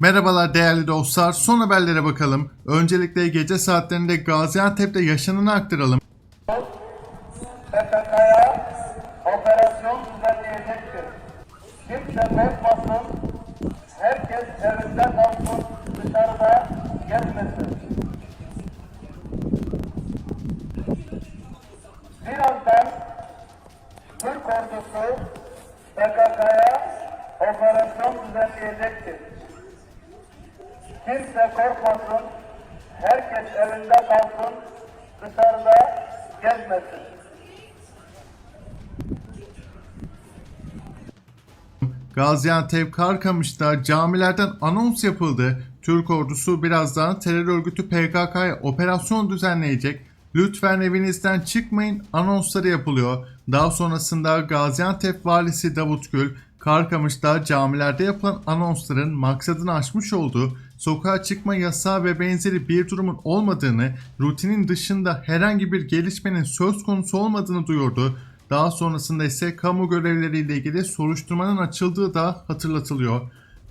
Merhabalar değerli dostlar. Son haberlere bakalım. Öncelikle gece saatlerinde Gaziantep'te yaşananı aktaralım. PKK'ya operasyon düzenleyecektir. Kimse korkmasın, herkes evinde kalsın, dışarıda gezmesin. Birazdan Türk ordusu PKK'ya operasyon düzenleyecektir. Kimse korkmasın, herkes evinde kalsın, dışarıda gezmesin. Gaziantep Karkamış'ta camilerden anons yapıldı. Türk ordusu birazdan terör örgütü PKK'ya operasyon düzenleyecek. Lütfen evinizden çıkmayın anonsları yapılıyor. Daha sonrasında Gaziantep valisi Davut Gül, Karkamış'ta camilerde yapılan anonsların maksadını aşmış olduğu, sokağa çıkma yasağı ve benzeri bir durumun olmadığını, rutinin dışında herhangi bir gelişmenin söz konusu olmadığını duyurdu. Daha sonrasında ise kamu görevleriyle ilgili soruşturmanın açıldığı da hatırlatılıyor.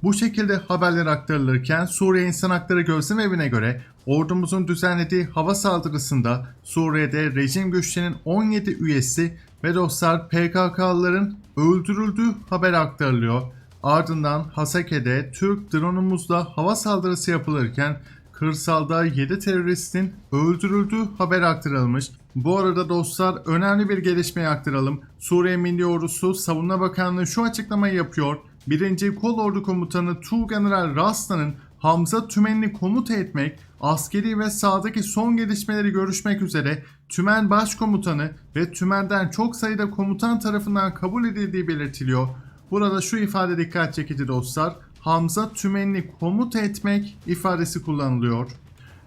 Bu şekilde haberler aktarılırken Suriye İnsan Hakları Gözlem Evi'ne göre ordumuzun düzenlediği hava saldırısında Suriye'de rejim güçlerinin 17 üyesi ve dostlar PKK'lıların öldürüldüğü haber aktarılıyor. Ardından Hasake'de Türk drone'umuzla hava saldırısı yapılırken kırsalda 7 teröristin öldürüldüğü haber aktarılmış. Bu arada dostlar önemli bir gelişmeyi aktaralım. Suriye Milli Ordusu Savunma Bakanlığı şu açıklamayı yapıyor. 1. Kolordu Komutanı Tuğgeneral Rasta'nın Hamza Tümen'i komuta etmek, askeri ve sahadaki son gelişmeleri görüşmek üzere Tümen Başkomutanı ve Tümen'den çok sayıda komutan tarafından kabul edildiği belirtiliyor. Burada şu ifade dikkat çekici dostlar. Hamza Tümen'i komuta etmek ifadesi kullanılıyor.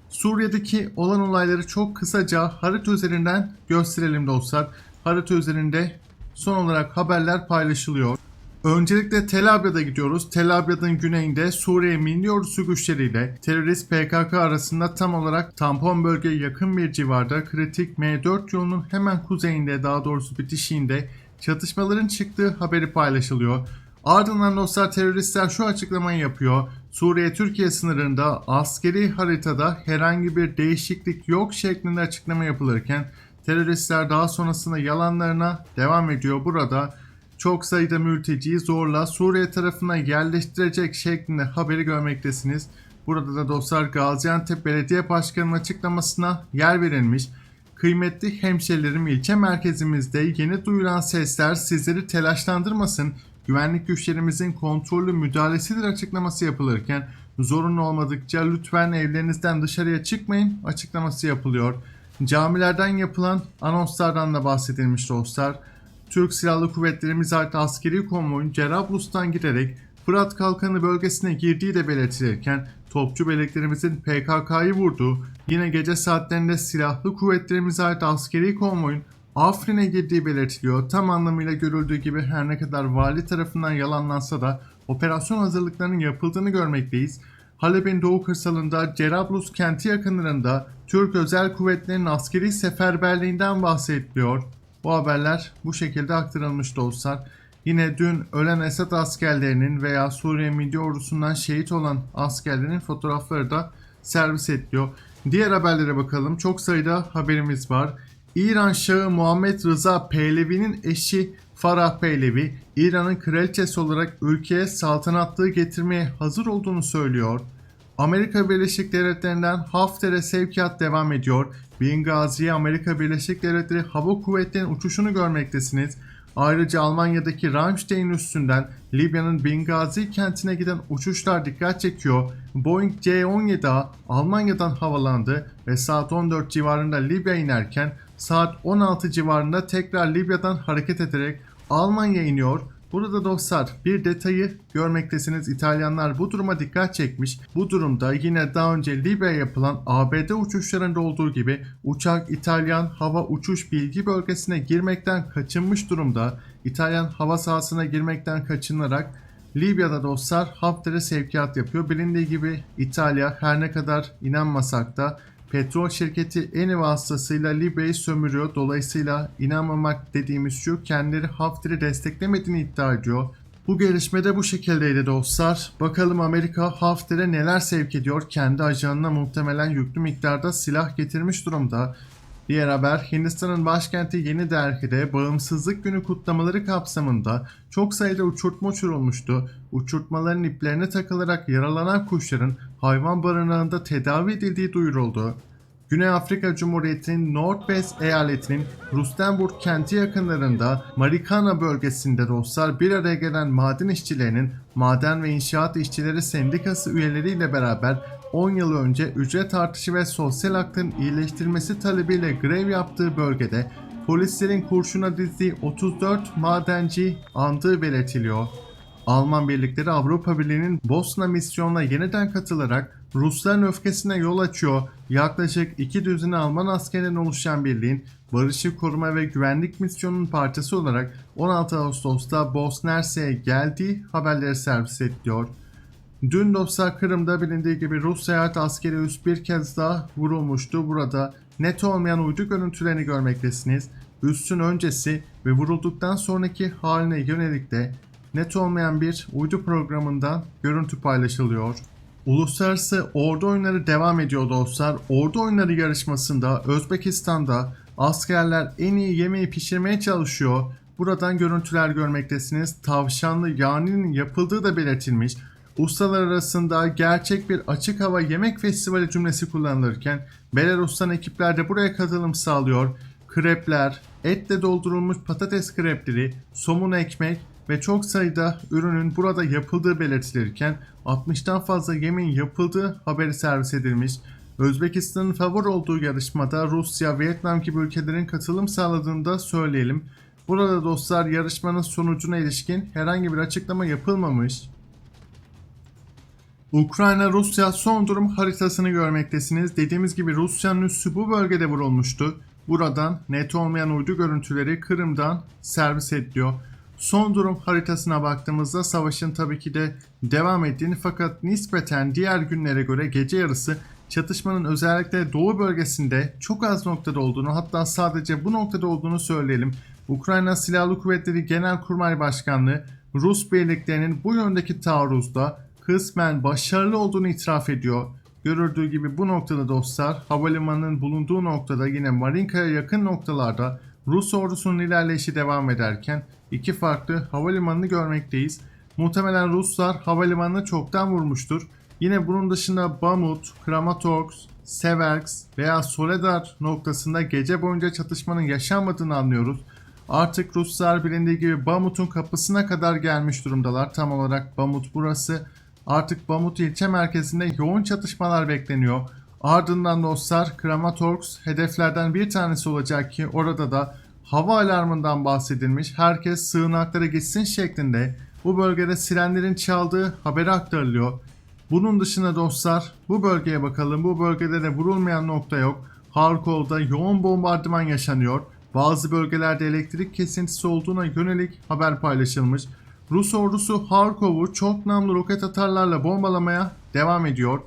Suriye'deki olan olayları çok kısaca harita üzerinden gösterelim dostlar. Harita üzerinde son olarak haberler paylaşılıyor. Öncelikle Tel Abyad'a gidiyoruz. Tel Abyad'ın güneyinde Suriye Milli Ordusu güçleriyle terörist PKK arasında tam olarak tampon bölgeye yakın bir civarda kritik M4 yolunun hemen kuzeyinde daha doğrusu bitişiğinde çatışmaların çıktığı haberi paylaşılıyor. Ardından dostlar teröristler şu açıklamayı yapıyor. Suriye-Türkiye sınırında askeri haritada herhangi bir değişiklik yok şeklinde açıklama yapılırken teröristler daha sonrasında yalanlarına devam ediyor. Burada çok sayıda mülteciyi zorla Suriye tarafına yerleştirecek şeklinde haberi görmektesiniz. Burada da dostlar Gaziantep Belediye Başkanı'nın açıklamasına yer verilmiş. Kıymetli hemşerilerim ilçe merkezimizde yeni duyulan sesler sizleri telaşlandırmasın. Güvenlik güçlerimizin kontrollü müdahalesidir açıklaması yapılırken zorunlu olmadıkça lütfen evlerinizden dışarıya çıkmayın açıklaması yapılıyor. Camilerden yapılan anonslardan da bahsedilmiş dostlar. Türk Silahlı Kuvvetlerimiz ait askeri konvoyun Cerablus'tan girerek Fırat Kalkanı bölgesine girdiği de belirtilirken topçu birliklerimizin PKK'yı vurduğu, yine gece saatlerinde silahlı kuvvetlerimize ait askeri konvoyun Afrin'e girdiği belirtiliyor. Tam anlamıyla görüldüğü gibi her ne kadar vali tarafından yalanlansa da operasyon hazırlıklarının yapıldığını görmekteyiz. Halep'in doğu kırsalında Cerablus kenti yakınlarında Türk Özel Kuvvetleri'nin askeri seferberliğinden bahsediliyor. Bu haberler bu şekilde aktarılmış dostlar. Yine dün ölen Esad askerlerinin veya Suriye Milli Ordusu'ndan şehit olan askerlerin fotoğrafları da servis ediliyor. Diğer haberlere bakalım. Çok sayıda haberimiz var. İran Şahı Muhammed Rıza Pehlevi'nin eşi Farah Pehlevi, İran'ın kraliçesi olarak ülkeye saltanatlığı getirmeye hazır olduğunu söylüyor. Amerika Birleşik Devletleri'nden Hafter'e sevkiyat devam ediyor. Bingazi'ye Amerika Birleşik Devletleri Hava Kuvvetleri'nin uçuşunu görmektesiniz. Ayrıca Almanya'daki Ramstein üstünden Libya'nın Bingazi kentine giden uçuşlar dikkat çekiyor. Boeing C-17A Almanya'dan havalandı ve saat 14 civarında Libya inerken saat 16 civarında tekrar Libya'dan hareket ederek Almanya iniyor. Burada dostlar bir detayı görmektesiniz. İtalyanlar bu duruma dikkat çekmiş. Bu durumda yine daha önce Libya'ya yapılan ABD uçuşlarında olduğu gibi uçak İtalyan hava uçuş bilgi bölgesine girmekten kaçınmış durumda. İtalyan hava sahasına girmekten kaçınarak Libya'da dostlar Hafter'e sevkiyat yapıyor. Bilindiği gibi İtalya her ne kadar inanmasak da petrol şirketi Eni vasıtasıyla Libya'yı sömürüyor. Dolayısıyla inanmamak dediğimiz şu kendileri Hafter'i desteklemediğini iddia ediyor. Bu gelişmede bu şekildeydi dostlar. Bakalım Amerika Hafter'e neler sevk ediyor. Kendi ajanına muhtemelen yüklü miktarda silah getirmiş durumda. Diğer haber Hindistan'ın başkenti Yeni Delhi'de Bağımsızlık Günü kutlamaları kapsamında çok sayıda uçurtma uçurulmuştu. Uçurtmaların iplerine takılarak yaralanan kuşların hayvan barınağında tedavi edildiği duyuruldu. Güney Afrika Cumhuriyeti'nin Northwest eyaletinin Rustenburg kenti yakınlarında Marikana bölgesinde dostlar bir araya gelen maden işçilerinin Maden ve İnşaat İşçileri Sendikası üyeleriyle beraber 10 yıl önce ücret artışı ve sosyal hakların iyileştirilmesi talebiyle grev yaptığı bölgede polislerin kurşuna dizdiği 34 madenci andığı belirtiliyor. Alman birlikleri Avrupa Birliği'nin Bosna misyonuna yeniden katılarak Rusların öfkesine yol açıyor. Yaklaşık iki düzine Alman askerinden oluşan birliğin barışı koruma ve güvenlik misyonunun parçası olarak 16 Ağustos'ta Bosna geldiği haberleri servis ediyor. Dün dostlar Kırım'da bilindiği gibi Rus seyahat askeri üs bir kez daha vurulmuştu. Burada net olmayan uydu görüntülerini görmektesiniz. Üssün öncesi ve vurulduktan sonraki haline yönelik de net olmayan bir uydu programından görüntü paylaşılıyor. Uluslararası ordu oyunları devam ediyor dostlar. Ordu oyunları yarışmasında Özbekistan'da askerler en iyi yemeği pişirmeye çalışıyor. Buradan görüntüler görmektesiniz. Tavşanlı yağının yapıldığı da belirtilmiş. Ustalar arasında gerçek bir açık hava yemek festivali cümlesi kullanılırken Belarus'tan ekipler de buraya katılım sağlıyor. Krepler, etle doldurulmuş patates krepleri, somun ekmek ve çok sayıda ürünün burada yapıldığı belirtilirken 60'tan fazla yemeğin yapıldığı haberi servis edilmiş. Özbekistan'ın favori olduğu yarışmada Rusya, Vietnam gibi ülkelerin katılım sağladığını da söyleyelim. Burada dostlar yarışmanın sonucuna ilişkin herhangi bir açıklama yapılmamış. Ukrayna-Rusya son durum haritasını görmektesiniz. Dediğimiz gibi Rusya'nın üssü bu bölgede vurulmuştu. Buradan net olmayan uydu görüntüleri Kırım'dan servis ediliyor. Son durum haritasına baktığımızda savaşın tabii ki de devam ettiğini fakat nispeten diğer günlere göre gece yarısı çatışmanın özellikle doğu bölgesinde çok az noktada olduğunu hatta sadece bu noktada olduğunu söyleyelim. Ukrayna Silahlı Kuvvetleri Genelkurmay Başkanlığı Rus birliklerinin bu yöndeki taarruzda kısmen başarılı olduğunu itiraf ediyor. Görüldüğü gibi bu noktada dostlar havalimanının bulunduğu noktada yine Marinka'ya yakın noktalarda Rus ordusunun ilerleyişi devam ederken iki farklı havalimanını görmekteyiz. Muhtemelen Ruslar havalimanını çoktan vurmuştur. Yine bunun dışında Bamut, Kramatorsk, Seversk veya Soledar noktasında gece boyunca çatışmanın yaşanmadığını anlıyoruz. Artık Ruslar bilindiği gibi Bamut'un kapısına kadar gelmiş durumdalar. Tam olarak Bamut burası. Artık Bamut ilçe merkezinde yoğun çatışmalar bekleniyor. Ardından dostlar Kramatorsk hedeflerden bir tanesi olacak ki orada da hava alarmından bahsedilmiş. Herkes sığınaklara gitsin şeklinde bu bölgede sirenlerin çaldığı haberi aktarılıyor. Bunun dışında dostlar bu bölgeye bakalım. Bu bölgede de vurulmayan nokta yok. Harkov'da yoğun bombardıman yaşanıyor. Bazı bölgelerde elektrik kesintisi olduğuna yönelik haber paylaşılmış. Rus ordusu Harkov'u çok namlu roket atarlarla bombalamaya devam ediyor.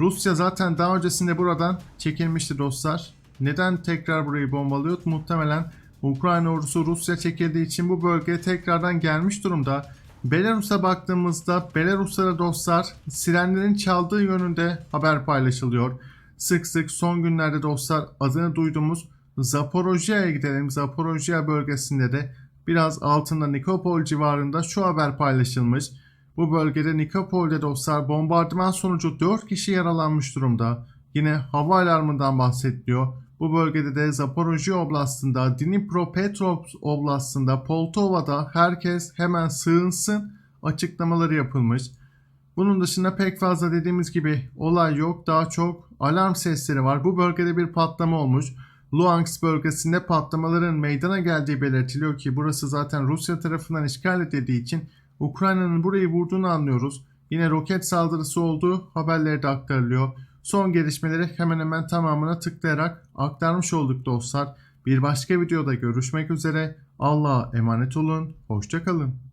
Rusya zaten daha öncesinde buradan çekilmişti dostlar. Neden tekrar burayı bombalıyor? Muhtemelen Ukrayna ordusu Rusya çekildiği için bu bölgeye tekrardan gelmiş durumda. Belarus'a baktığımızda Belarus'ta dostlar sirenlerin çaldığı yönünde haber paylaşılıyor. Sık sık son günlerde dostlar adını duyduğumuz Zaporojye'ye gidelim. Zaporojye bölgesinde de biraz altında Nikopol civarında şu haber paylaşılmış. Bu bölgede Nikopol'de dostlar bombardıman sonucu 4 kişi yaralanmış durumda. Yine hava alarmından bahsediliyor. Bu bölgede de Zaporojye Oblast'ında, Dnipropetrovsk Oblast'ında, Poltova'da herkes hemen sığınsın açıklamaları yapılmış. Bunun dışında pek fazla dediğimiz gibi olay yok. Daha çok alarm sesleri var. Bu bölgede bir patlama olmuş. Luhansk bölgesinde patlamaların meydana geldiği belirtiliyor ki burası zaten Rusya tarafından işgal edildiği için Ukrayna'nın burayı vurduğunu anlıyoruz. Yine roket saldırısı olduğu haberleri de aktarılıyor. Son gelişmeleri hemen hemen tamamına tıklayarak aktarmış olduk dostlar. Bir başka videoda görüşmek üzere. Allah'a emanet olun. Hoşçakalın.